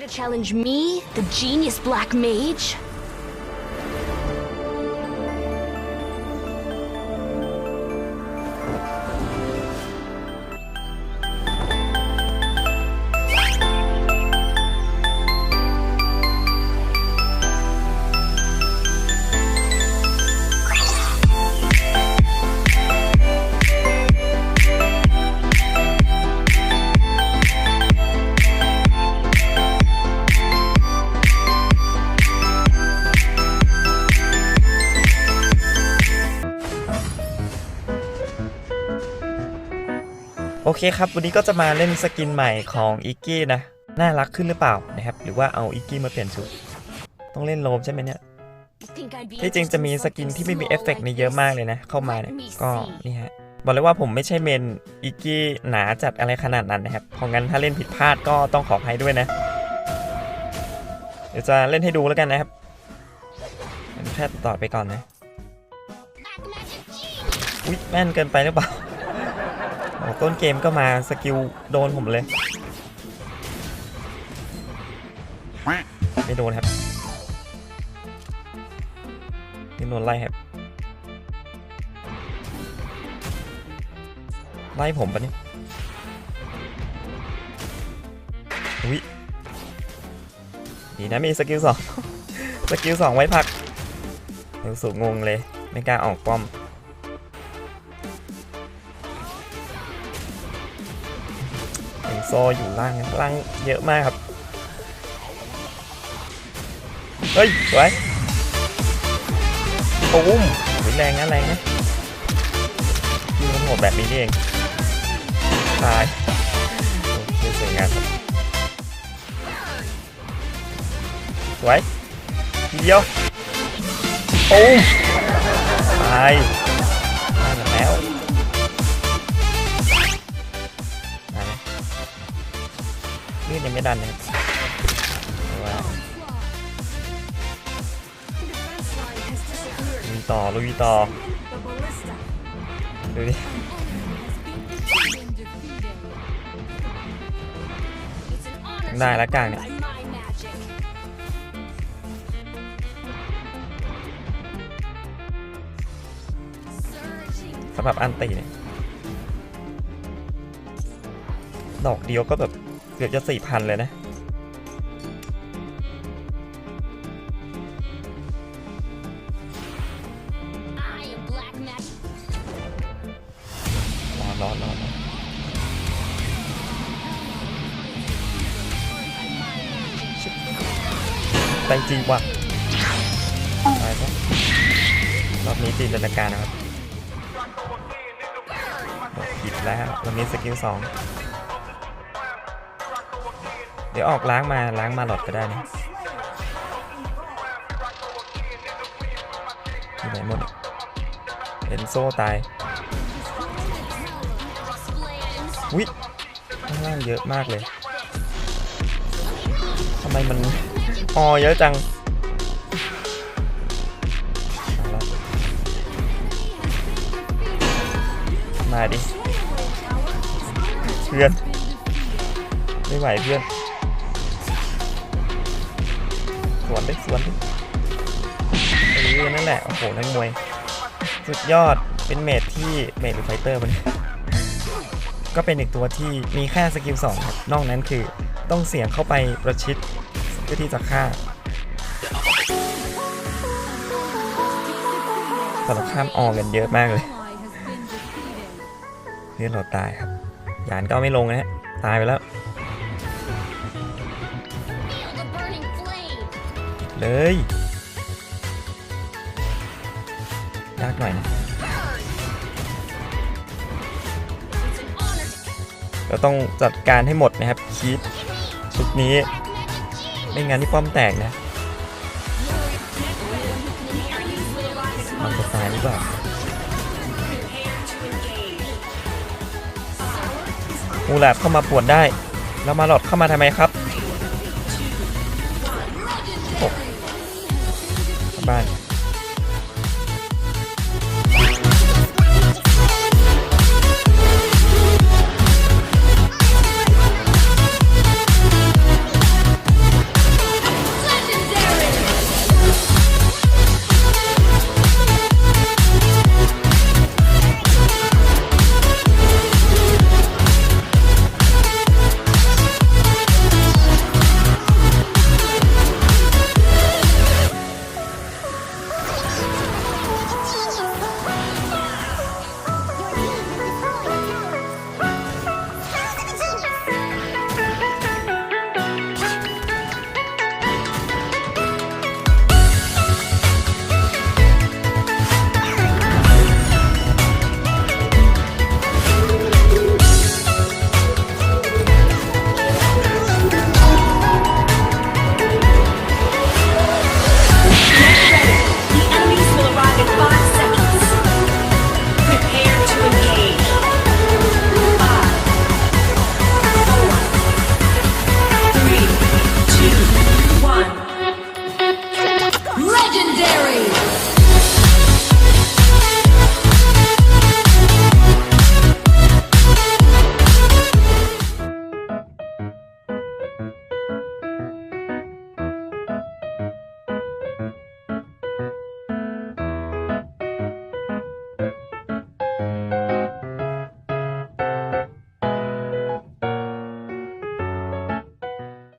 To challenge me, the genius black mage? โอเคครับ วันนี้ก็จะมาเล่นสกินใหม่ของอิกกี้นะ น่ารักขึ้นหรือเปล่านะครับ หรือว่าเอาอิกกี้มาเปลี่ยนชุด ต้องเล่นโลมใช่ไหมเนี่ย ที่จริงจะมีสกินที่ไม่มีเอฟเฟกต์ในเยอะมากเลยนะ เข้ามาเนี่ย ก็นี่ฮะ บอกเลยว่าผมไม่ใช่เมนอิกกี้หนาจัดอะไรขนาดนั้นนะครับ เพราะงั้นถ้าเล่นผิดพลาดก็ต้องขออภัยด้วยนะ เดี๋ยวจะเล่นให้ดูแล้วกันนะครับแค่ต่อไปก่อนนะ อุ๊ยแม่นเกินไปหรือเปล่า ต้นเกมก็มาสกิลโดนผมเลย ไม่โดนครับนี่โดนไล่ครับ ไล่ผมปะเนี่ยอุ้ยดีนะมีสกิลสองสกิลสองไว้พักเดี๋ยวสูงงงเลย ไม่กล้าออกป้อม โซอยู่ล่างนะล่างเยอะมากครับ เฮ้ยสวยปุ้มแรงนะแรงนะยิงมันโหดแบบนี้เอง ตายโอเคสวยงามครับสวยทีเดียวปุ้มตาย ยังไม่ดันนะครับว้าวลุยต่อลุยต่อ ดูดิได้แล้วกลางเนี่ยสำหรับอันตีเนี่ย ดอกเดียวก็แบบ เกือบจะสี่พันเลยนะรอรอรอรอชิบแต่จริงว่ะไปปะรอบนี้จินตนาการนะครับโอ้ผิดแล้ววันนี้สกิลสอง ดี๋ยวออกล้างมาล้างมาหลอดก็ได้นะที่ไหนหมดเอ็นโซ่ตายวิข้างล่างเยอะมากเลยทำไมมันออเยอะจังมาดิเพื่อน ไม่ไหวเพื่อน สวนดิสวนดิเออนั่นแหละ โอ้โหนักมวย สุดยอดเป็นเมดที่เมดหรือไฟเตอร์มันก็เป็นอีกตัวที่มีแค่สกิล2ครับ นอกนั้นคือต้องเสี่ยงเข้าไปประชิดเพื่อที่จะฆ่าแต่เราข้ามออกันเยอะมากเลยเลือดเราตายครับ ยานก็ไม่ลงนะฮะ ตายไปแล้ว เลย ยากหน่อยนะ เราต้องจัดการให้หมดนะครับคีปชุดนี้ ไม่งั้นนี่ป้อมแตกนะมันจะตายหรือเปล่ามูแลบเข้ามาปวดได้ แล้วมาหลอดเข้ามาทำไมครับ